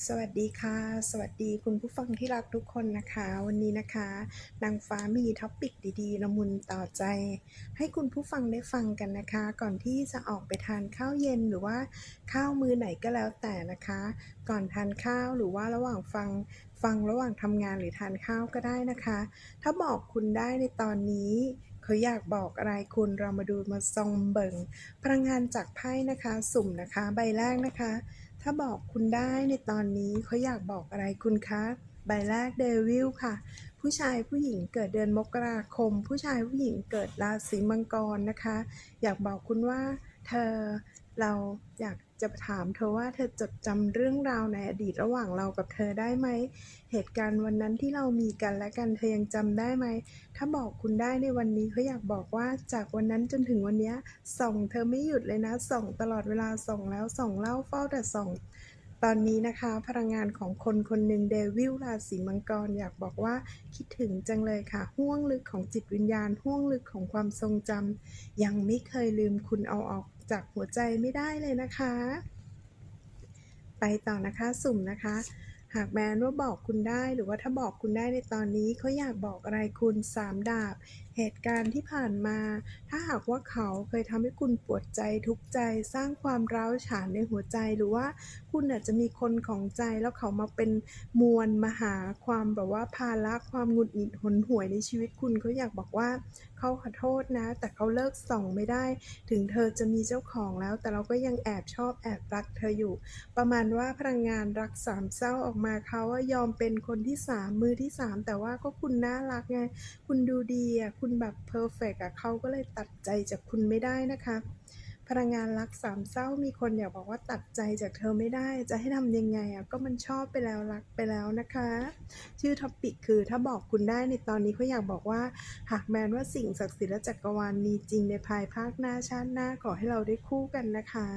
สวัสดีค่ะ สวัสดีคุณผู้ฟังที่รักทุกคนนะคะ วันนี้นะคะนางฟ้ามีท็อปิกดีๆละมุนต่อใจ ให้คุณผู้ฟังได้ฟังกันนะคะ ก่อนที่จะออกไปทานข้าวเย็นหรือว่าข้าวมือไหนก็แล้วแต่นะคะ ก่อนทานข้าวหรือว่าระหว่างฟังฟังระหว่างทำงานหรือทานข้าวก็ได้นะคะ ถ้าบอกคุณได้ในตอนนี้เขาอยากบอกอะไรคุณเรามาดูมาซองเบิงพลังงานจากไพ่นะคะ สุ่มนะคะ ใบแรกนะคะ ถ้าบอกคุณได้ในตอนนี้เขาอยากบอกอะไรคุณคะใบแรกเดวิลค่ะ ผู้ชายผู้หญิงเกิดเดือนมกราคม ผู้ชายผู้หญิงเกิดราศีมังกรนะคะ อยากบอกคุณว่า เธอเราอยาก จะถามเธอว่าเธอจดจำเรื่องราวในอดีตระหว่างเรากับเธอได้ไหม เหตุการณ์วันนั้นที่เรามีกันและกันเธอยังจำได้ไหม ถ้าบอกคุณได้ในวันนี้เขาอยากบอกว่าจากวันนั้นจนถึงวันนี้ส่องเธอไม่หยุดเลยนะส่องตลอดเวลาส่องแล้วส่องเล่าเฝ้าแต่ส่องตอนนี้นะคะ พลังงานของคนคนหนึ่งเดวิลราศีมังกรอยากบอกว่าคิดถึงจังเลยค่ะห้วงลึกของจิตวิญญาณห้วงลึกของความทรงจำยังไม่เคยลืมคุณเอาออก จากหัวใจไม่ได้เลยนะคะ ไปต่อนะคะสุ่มนะคะ หากแมนว่าบอกคุณได้หรือว่าถ้าบอกคุณได้ในตอนนี้เขาอยากบอกอะไรคุณสามดาบเหตุการณ์ที่ผ่านมา ถ้าหากว่าเขาเคยทำให้คุณปวดใจทุกข์ใจ สร้างความร้าวฉานในหัวใจ หรือว่าคุณอาจจะมีคนของใจแล้วเขามาเป็นมวลมหาความแบบว่าภาระความหงุดหงิดหนห่วยในชีวิตคุณเขาอยากบอกว่าเขาขอโทษนะ แต่เขาเลิกส่องไม่ได้ ถึงเธอจะมีเจ้าของแล้ว แต่เราก็ยังแอบชอบแอบรักเธออยู่ ประมาณว่าพลังงานรักสามเศร้าออกมาเขาว่ายอมเป็นคนที่สามมือที่สามแต่ว่าก็คุณน่ารักไงคุณดูดีอะคุณแบบเพอร์เฟกอะเขาก็เลยตัดใจจากคุณไม่ได้นะคะ พลังงานรักสามเศร้ามีคนอยากบอกว่าตัดใจจากเธอไม่ได้ จะให้ทำยังไงอะก็มันชอบไปแล้วรักไปแล้วนะคะ ชื่อท็อปิกคือถ้าบอกคุณได้ในตอนนี้เขาอยากบอกว่า หากแมนว่าสิ่งศักดิ์สิทธิ์และจักรวาลมีจริงในภายภาคหน้าชาติหน้าขอให้เราได้คู่กันนะคะ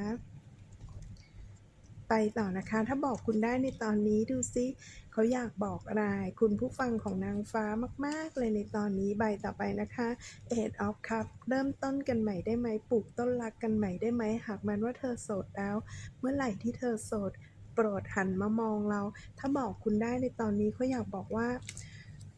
ไปต่อนะคะ ถ้าบอกคุณได้ในตอนนี้ดูซิเขาอยากบอกอะไร คุณผู้ฟังของนางฟ้ามาก ๆ เลยในตอนนี้ใบต่อไปนะคะ Eight of Cup เริ่มต้นกันใหม่ได้ไหมปลูกต้นรักกันใหม่ได้ไหมหากมันว่าเธอโสดแล้ว เมื่อไหร่ที่เธอโสด โปรดหันมามองเรา ถ้าบอกคุณได้ในตอนนี้เขาอยากบอกว่า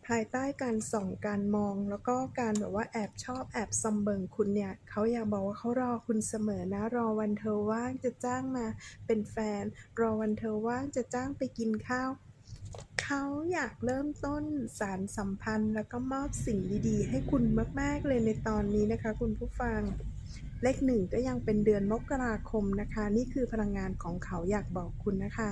ภายใต้การส่องการมอง แล้วก็การแบบว่าแอบชอบแอบซอมเบิงคุณเนี่ยเขาอยากบอกว่าเขารอคุณเสมอนะ รอวันเธอว่างจะจ้างมาเป็นแฟน รอวันเธอว่างจะจ้างไปกินข้าวเขาอยากเริ่มต้นสารสัมพันธ์ แล้วก็มอบสิ่งดีๆ ให้คุณมากๆเลยในตอนนี้นะคะ คุณผู้ฟังเลขหนึ่งก็ยังเป็นเดือนมกราคมนะคะ นี่คือพลังงานของเขาอยากบอกคุณนะคะ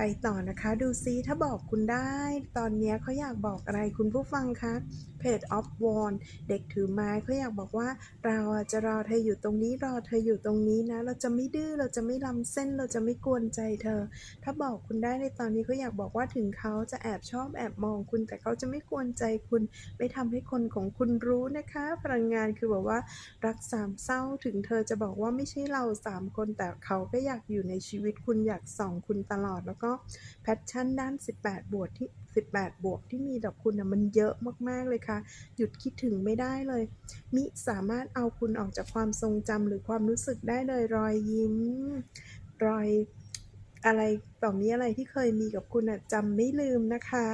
ไปต่อนะคะ ดูซิถ้าบอกคุณได้ ตอนนี้เขาอยากบอกอะไรคุณผู้ฟังคะเพจออฟวอนเด็กถือไม้เขาอยากบอกว่า เราอะจะรอเธออยู่ตรงนี้รอเธออยู่ตรงนี้นะ เราจะไม่ดื้อเราจะไม่ล้ำเส้นเราจะไม่กวนใจเธอ ถ้าบอกคุณได้ในตอนนี้เขาอยากบอกว่าถึงเขาจะแอบชอบแอบมองคุณ แต่เขาจะไม่กวนใจคุณไม่ทำให้คนของคุณรู้นะคะ พลังงานคือแบบว่ารักสามเศร้าถึงเธอจะบอกว่าไม่ใช่เราสามคนแต่เขาก็อยากอยู่ในชีวิตคุณอยากส่องคุณตลอดแล้วก็แพชชั่นด้าน 18 บวกที่ 18 บวกที่มีต่อคุณนะมันเยอะมากๆเลยค่ะ หยุดคิดถึงไม่ได้เลย มิสามารถเอาคุณออกจากความทรงจำหรือความรู้สึกได้เลยรอยยิ้ม รอยอะไรต่อมีอะไรที่เคยมีกับคุณอะจำไม่ลืมนะคะ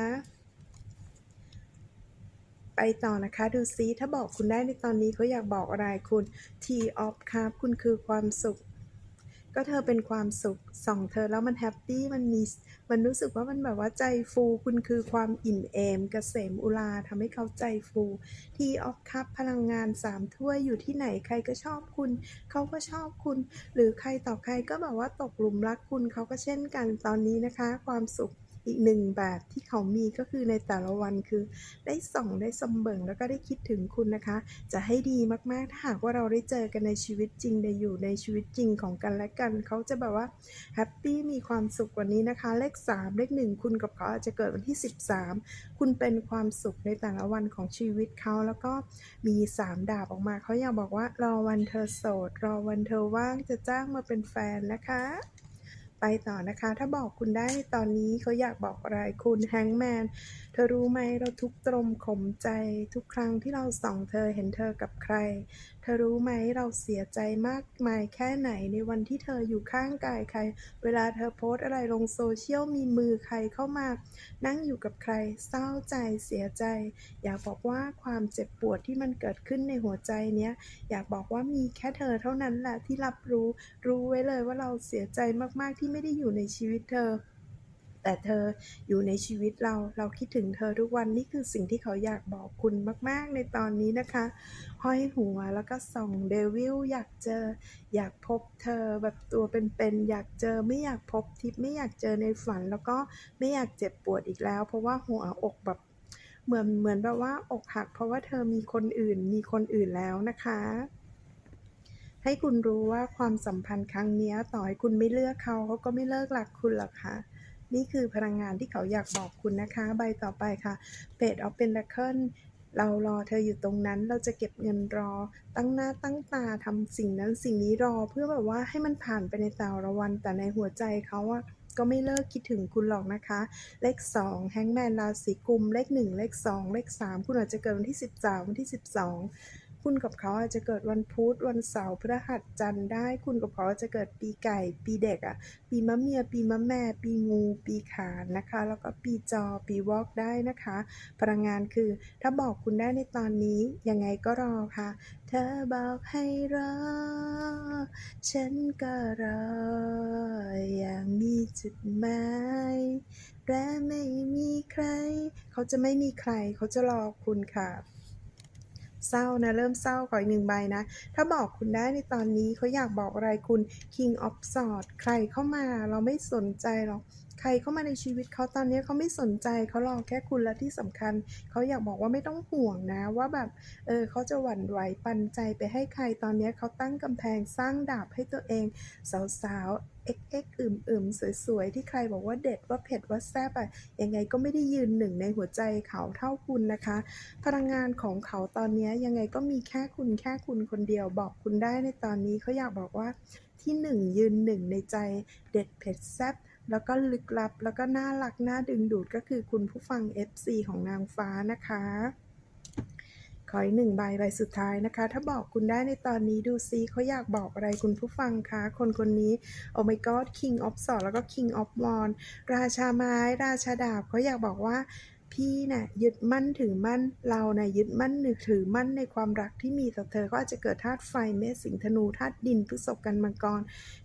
ไปต่อนะคะดูซิถ้าบอกคุณได้ในตอนนี้เขาอยากบอกอะไรคุณ T of Cup คุณคือความสุข ก็เธอเป็นความสุขส่องเธอแล้วมันแฮปปี้มันมีมันรู้สึกว่ามันแบบว่าใจฟูคุณคือความอิ่มเอมเกษมอุลาทำให้เขาใจฟูทีออกคับพลังงานสามถ้วยอยู่ที่ไหนใครก็ชอบคุณ เขาก็ชอบคุณ หรือใครต่อใครก็แบบว่าตกหลุมรักคุณเขาก็เช่นกันตอนนี้นะคะ ความสุข อีกหนึ่งแบบที่เขามีก็คือในแต่ละวันคือ ได้ส่องได้สมเบิงแล้วก็ได้คิดถึงคุณนะคะ จะให้ดีมากๆถ้าหากว่าเราได้เจอกันในชีวิตจริงได้อยู่ในชีวิตจริงของกันและกัน เขาจะแบบว่าแฮปปี้มีความสุขกว่านี้นะคะ เลข 3 เลข 1 คุณกับเขาอาจจะเกิดวันที่ 13 คุณเป็นความสุขในแต่ละวันของชีวิตเขาแล้วก็มี 3 ดาบออกมาเขาอยากบอกว่ารอวันเธอโสด รอวันเธอว่างจะจ้างมาเป็นแฟนนะคะ ไปต่อนะคะ ถ้าบอกคุณได้ตอนนี้เขาอยากบอกอะไรคุณแฮงแมน เธอรู้ไหมเราทุกตรมขมใจทุกครั้งที่เราส่องเธอเห็นเธอกับใคร เธอรู้ไหมเราเสียใจมากมายแค่ไหนในวันที่เธออยู่ข้างกายใคร เวลาเธอโพสอะไรลงโซเชียลมีมือใครเข้ามา นั่งอยู่กับใคร เศร้าใจเสียใจ อยากบอกว่าความเจ็บปวดที่มันเกิดขึ้นในหัวใจเนี้ยอยากบอกว่ามีแค่เธอเท่านั้นแหละที่รับรู้ รู้ไว้เลยว่าเราเสียใจมากๆที่ไม่ได้อยู่ในชีวิตเธอ แต่เธออยู่ในชีวิตเราเราคิดถึงเธอทุกวันนี่คือสิ่งที่เขาอยากบอกคุณมาก ๆ ในตอนนี้นะคะ ห้อยหัวแล้วก็ส่องเดวิลอยากเจอ อยากพบเธอแบบตัวเป็นๆอยากเจอไม่อยากพบทิพย์ไม่อยากเจอในฝัน แล้วก็ไม่อยากเจ็บปวดอีกแล้ว เพราะว่าหัวอกแบบเหมือนเหมือนแบบว่าอกหัก เพราะว่าเธอมีคนอื่นมีคนอื่นแล้วนะคะ ให้คุณรู้ว่าความสัมพันธ์ครั้งนี้ต่อให้คุณไม่เลือกเขาเขาก็ไม่เลิกรักคุณหรอกค่ะ นี่คือพลังงานที่เขาอยากบอกคุณนะคะ ใบต่อไปค่ะเ a ดออฟเป็น a เคิลเรารอเธออยู่ตรงนั้นเราจะเก็บเงินรอ ตั้งหน้าตั้งตาทำสิ่งนั้นสิ่งนี้รอเพื่อแบบว่าให้มันผ่านไปในแต่ละวัน แต่ในหัวใจเขาอะก็ไม่เลิกคิดถึงคุณหรอกนะคะ เลข2แฮงแมนราศีกุม เลข 1 เลข 2 เลข 3 คุณอาจจะเกิดวันที่ 13 วันที่ 12 คุณกับเขาอาจจะเกิดวันพุธวันเสาร์พฤหัสจันทร์ได้ คุณกับเขาอาจจะเกิดปีไก่ ปีเด็กอะ่ะ ปีมะเมีย ปีมะแม่ ปีงู ปีขานนะคะ แล้วก็ปีจอ ปีวอกได้นะคะ พลังงานคือ ถ้าบอกคุณได้ในตอนนี้ยังไงก็รอค่ะ เธอบอกให้รอ ฉันก็รอ อย่างมีจุดหมายและไม่มีใคร เขาจะไม่มีใครเขาจะรอคุณค่ะ เศร้านะ เริ่มเศร้าขออีกหนึ่งใบนะ ถ้าบอกคุณได้ในตอนนี้เขาอยากบอกอะไรคุณ King of Swords ใครเข้ามาเราไม่สนใจหรอกใครเข้ามาในชีวิตเขาตอนนี้เขาไม่สนใจเขารอแค่คุณและที่สำคัญเขาอยากบอกว่าไม่ต้องห่วงนะ ว่าแบบเออเขาจะหวั่นไหวปันใจไปให้ใครตอนนี้เขาตั้งกำแพงสร้างดาบให้ตัวเอง สาวๆ XX อึมๆสวยๆ ที่ใครบอกว่าเด็ดว่าเผ็ดว่าแซ่บอะยังไงก็ไม่ได้ยืนหนึ่งในหัวใจเขาเท่าคุณนะคะ พลังงานของเขาตอนนี้ยังไงก็มีแค่คุณแค่คุณคนเดียวบอกคุณได้ในตอนนี้เขาอยากบอกว่าที่หนึ่งยืนหนึ่งในใจเด็ดเผ็ดแซ่บแล้วก็ลึกลับแล้วก็น่ารักน่าดึงดูดก็คือคุณผู้ฟัง FC ของนางฟ้านะคะ ออีกหนึ่งใบใบสุดท้ายนะคะ ถ้าบอกคุณได้ในตอนนี้ดูซิเขาอยากบอกอะไรคุณผู้ฟังคะคนคนนี้โอ้ my god king of s w o r d แล้วก็ king of w a n d ราชาไม้ ราชาดาบเขาอยากบอกว่าพี่น่ะยึดมั่นถือมั่นเราน่ะยึดมั่นถือมั่นในความรักที่มีต่อเธอเขาอาจจะเกิดธาตุไฟเมษสิงธนูธาตุดินพฤษภกันมังกร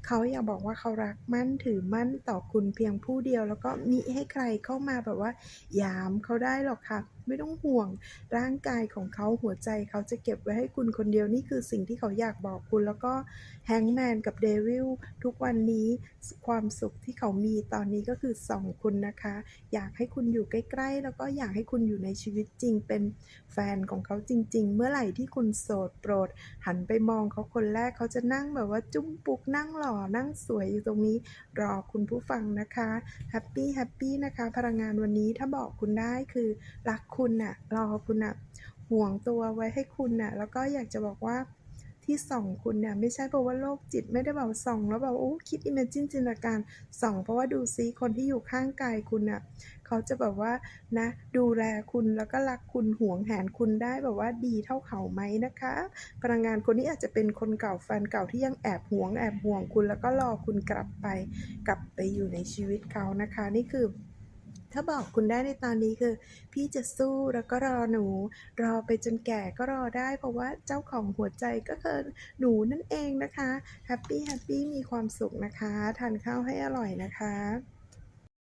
เขาอยากบอกว่าเขารักมั่นถือมั่นต่อคุณเพียงผู้เดียว แล้วก็มิให้ใครเข้ามาแบบว่า ยามเขาได้หรอกค่ะไม่ต้องห่วง ร่างกายของเขาหัวใจเขาจะเก็บไว้ให้คุณคนเดียวนี่คือสิ่งที่เขาอยากบอกคุณ แล้วก็แฮงแมนกับเดวิลทุกวันนี้ความสุขที่เขามีตอนนี้ก็คือสองคุณนะคะ อยากให้คุณอยู่ใกล้ๆ แล้วก็อยากให้คุณอยู่ในชีวิตจริง เป็นแฟนของเขาจริง ๆ เมื่อไหร่ที่คุณโสดโปรด หันไปมองเขาคนแรกเขาจะนั่งแบบว่าจุ้มปุกนั่งหล่อนั่งสวยอยู่ตรงนี้รอคุณผู้ฟังนะคะแฮปปี้แฮปปี้นะคะ พลังงานวันนี้ถ้าบอกคุณได้คือรักคุณน่ะรอคุณน่ะห่วงตัวไว้ให้คุณน่ะ แล้วก็อยากจะบอกว่าที่ส่องคุณเนี่ยไม่ใช่เพราะว่าโรคจิตไม่ได้แบบส่องแล้วแบบโอ้คิดอิมเมจินจินตนาการส่อง เพราะว่าดูซิคนที่อยู่ข้างกายคุณน่ะเขาจะแบบว่านะ ดูแลคุณแล้วก็รักคุณห่วงแหนคุณได้แบบว่าดีเท่าเขาไหมนะคะ พลังงานคนนี้อาจจะเป็นคนเก่าแฟนเก่าที่ยังแอบห่วงแอบห่วงคุณแล้วก็รอคุณกลับไป กลับไปอยู่ในชีวิตเขานะคะ นี่คือ ถ้าบอกคุณได้ในตอนนี้คือ พี่จะสู้แล้วก็รอหนู รอไปจนแก่ก็รอได้ เพราะว่าเจ้าของหัวใจก็คือหนูนั่นเองนะคะแฮปปี้แฮปปี้มีความสุขนะคะ ทานข้าวให้อร่อยนะคะ